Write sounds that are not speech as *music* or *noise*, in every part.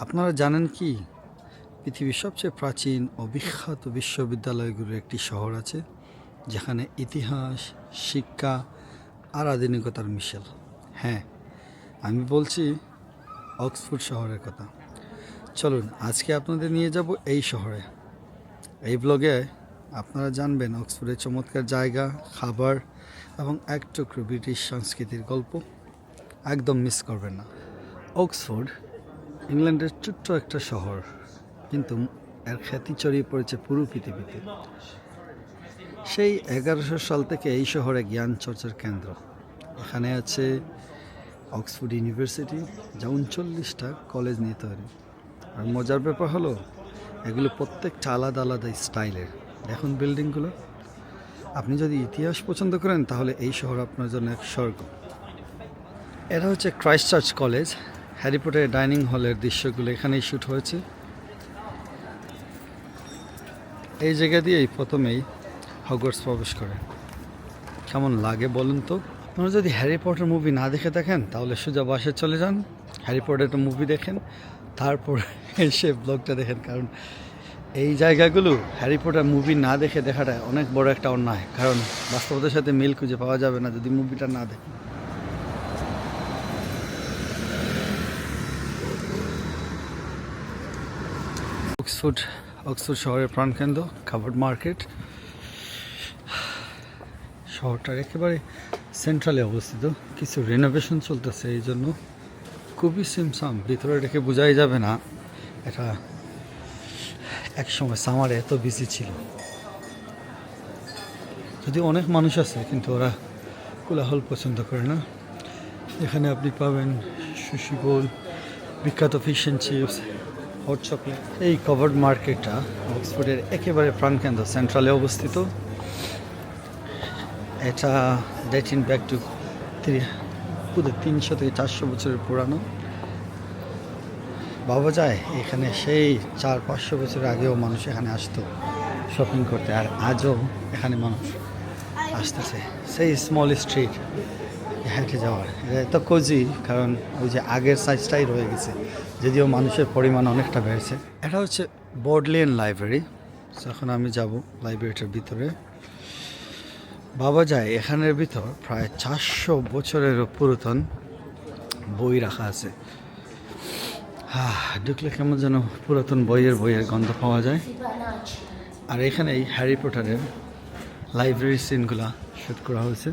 আপনারা জানেন কি? পৃথিবীর সবচেয়ে প্রাচীন ও বিখ্যাত বিশ্ববিদ্যালয়গুলোর একটি শহর আছে, যেখানে ইতিহাস, শিক্ষা আর আধুনিকতার মিশেল। হ্যাঁ আমি বলছি অক্সফোর্ড শহরের কথা। চলুন, আজকে আপনাদের নিয়ে যাব এই শহরে। এই ব্লগে আপনারা জানবেন অক্সফোর্ডের চমৎকার জায়গা, খাবার এবং এক টুকরো ব্রিটিশ সংস্কৃতির গল্প। একদম মিস করবেন না। অক্সফোর্ড ইংল্যান্ডের ছোট্ট একটা শহর, কিন্তু এর খ্যাতি ছড়িয়ে পড়েছে পুরো পৃথিবীতে। সেই এগারোশো সাল থেকে এই শহরে জ্ঞান চর্চার কেন্দ্র। এখানে আছে অক্সফোর্ড ইউনিভার্সিটি, যা উনচল্লিশটা কলেজ নিয়ে তৈরি। আর মজার ব্যাপার হলো, এগুলো প্রত্যেকটা আলাদা আলাদা স্টাইলের। দেখুন বিল্ডিংগুলো। আপনি যদি ইতিহাস পছন্দ করেন, তাহলে এই শহর আপনার জন্য এক স্বর্গ। এটা হচ্ছে ক্রাইস্ট চার্চ কলেজ। হ্যারিপোর্টের ডাইনিং হলের দৃশ্যগুলো এখানেই শ্যুট হয়েছে। এই জায়গা দিয়েই প্রথমেই হগওয়ার্টস প্রবেশ করে। কেমন লাগে বলুন তো? আপনারা যদি হ্যারি পটার মুভি না দেখে দেখেন তাহলে সোজা বাসে চলে যান, হ্যারি পটার মুভি দেখেন, তারপর *laughs* এসে ব্লগটা দেখেন, কারণ এই জায়গাগুলো হ্যারি পটার মুভি না দেখে দেখাটা অনেক বড় একটা অন্যায়, কারণ বাস্তবতার সাথে মিল খুঁজে পাওয়া যাবে না যদি মুভিটা না দেখেন। অক্সফোর্ড অক্সফোর্ড শহরের প্রাণকেন্দ্র খাবার মার্কেট। শহরটার একেবারে সেন্ট্রালে অবস্থিত। কিছু রেনোভেশন চলতেছে এই জন্য। খুবই সিমসাম, ভিতরে রেখে বোঝাই যাবে না। এটা একসময় সামারে এত বিজি ছিল। যদি অনেক মানুষ আছে, কিন্তু ওরা কোলাহল পছন্দ করে না। এখানে আপনি পাবেন সুশি বিখ্যাত fish and chips hot chocolate এই কভার্ড মার্কেটটা অক্সফোর্ডের একেবারে প্রাণকেন্দ্র সেন্ট্রালে অবস্থিত। এটা ডেটিং ব্যাক টু পুরো তিনশো থেকে চারশো বছরের পুরানো। বাবা যায়, এখানে সেই চার, পাঁচশো বছর আগেও মানুষ এখানে আসতো শপিং করতে, আর আজও এখানে মানুষ আসতেছে। সেই স্মল স্ট্রিট হেঁটে যাওয়ার। এটা এত কোজি কারণ ওই যে আগের সাইজটাই রয়ে গেছে। যদিও মানুষের পরিমাণ অনেকটা বেড়েছে। এটা হচ্ছে বোর্ডলিয়ান লাইব্রেরি এখন আমি যাব লাইব্রেরিটার ভিতরে। বাবা যায়, এখানের ভিতর প্রায় চারশো বছরেরও পুরাতন বই রাখা আছে। হ্যাঁ ঢুকলে কেমন যেন পুরাতন বইয়ের বইয়ের গন্ধ পাওয়া যায়। আর এখানে এই হ্যারি পটারের লাইব্রেরি সিনগুলা শ্যুট করা হয়েছে।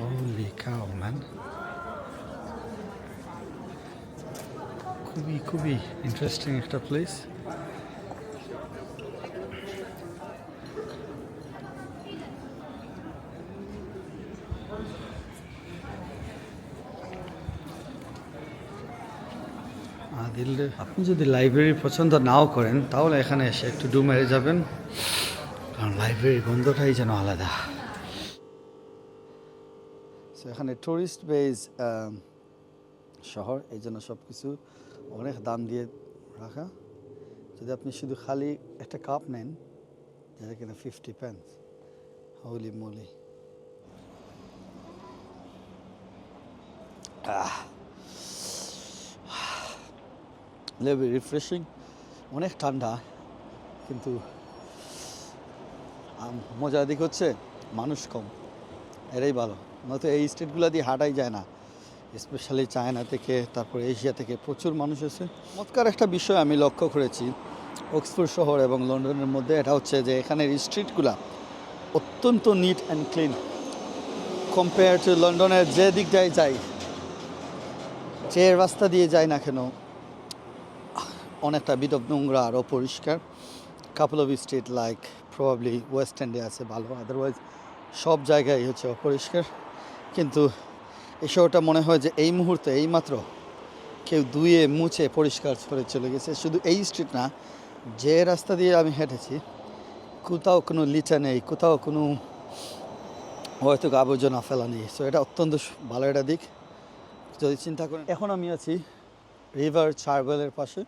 Holy cow, man. খুবই খুবই ইন্টারেস্টিং একটা প্লেস আপনি যদি লাইব্রেরি পছন্দ নাও করেন তাহলে এখানে এসে একটু ডু মেরে যাবেন। কারণ লাইব্রেরির গন্ধটাই যেন আলাদা। So, এখানে টুরিস্ট বেজ শহর এই জন্য সব কিছু অনেক দাম দিয়ে রাখা। যদি আপনি শুধু খালি একটা কাপ নেন যেটা কিনা fifty pence holy moly refreshing অনেক ঠান্ডা কিন্তু মজার দিক হচ্ছে মানুষ কম। এরাই ভালো। নয়তো এই স্টেটগুলো দিয়ে হাঁটাই যায় না। স্পেশালি চায়না থেকে, তারপর এশিয়া থেকে প্রচুর মানুষ আছে চমৎকার একটা বিষয় আমি লক্ষ্য করেছি অক্সফোর্ড শহর এবং লন্ডনের মধ্যে, এটা হচ্ছে যে এখানের স্ট্রিটগুলা অত্যন্ত neat and clean compare to লন্ডনের যে দিক দিয়ে যাই, যে রাস্তা দিয়ে যাই না কেন, অনেকটা বিদ নোংরা আর অপরিষ্কার couple of street like probably west এন্ডে আছে, ভালো। আদারওয়াইজ সব জায়গায় হচ্ছে অপরিষ্কার। কিন্তু এই শহরটা মনে হয় যে এই মুহূর্তে এইমাত্র কেউ ধুয়ে মুছে পরিষ্কার করে চলে গেছে। শুধু এই স্ট্রিট না, যে রাস্তা দিয়ে আমি হেঁটেছি, কোথাও কোনো লিচা নেই, কোথাও কোনো হয়তো আবর্জনা ফেলা নেই। সো এটা অত্যন্ত ভালো একটা দিক। যদি চিন্তা করেন, এখন আমি আছি রিভার চারবেলের পাশে।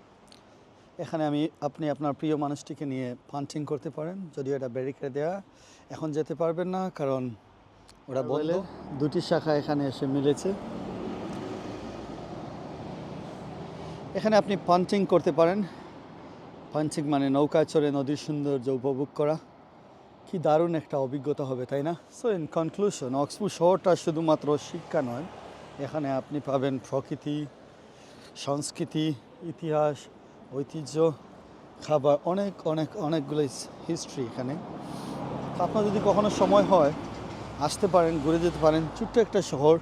এখানে আমি, আপনি আপনার প্রিয় মানুষটিকে নিয়ে পান্টিং করতে পারেন। যদিও এটা ব্যারিকেড দেওয়া এখন যেতে পারবেন না, কারণ ওরা বলে? দুটি শাখা এখানে এসে মিলেছে। এখানে আপনি পাঞ্চিং করতে পারেন। পাঞ্চিং মানে নৌকা চড়ে নদীর সৌন্দর্য উপভোগ করা। কি দারুণ একটা অভিজ্ঞতা হবে তাই না? সো ইন কনক্লুশন অক্সফোর্ড শহরটা শুধুমাত্র শিক্ষা নয়। এখানে আপনি পাবেন প্রকৃতি সংস্কৃতি ইতিহাস ঐতিহ্য খাবার অনেক অনেক অনেকগুলো হিস্ট্রি এখানে। আপনার যদি কখনো সময় হয় আসতে পারেন, ঘুরে যেতে পারেন। ছোট্ট একটা শহর,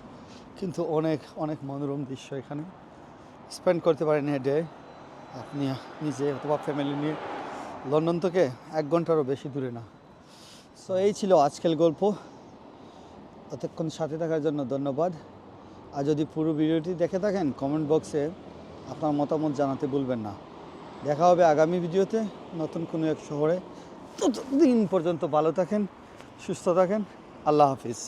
কিন্তু অনেক অনেক মনোরম দৃশ্য এখানে। স্পেন্ড করতে পারেন হেডে আপনি নিজে অথবা ফ্যামিলি নিয়ে লন্ডন থেকে এক ঘন্টারও বেশি দূরে না। সো এই ছিল আজকের গল্প। এতক্ষণ সাথে থাকার জন্য ধন্যবাদ। আর যদি পুরো ভিডিওটি দেখে থাকেন কমেন্ট বক্সে আপনার মতামত জানাতে ভুলবেন না। দেখা হবে আগামী ভিডিওতে নতুন কোনো এক শহরে। ততদিন পর্যন্ত ভালো থাকেন, সুস্থ থাকেন। আল্লাহ হাফিজ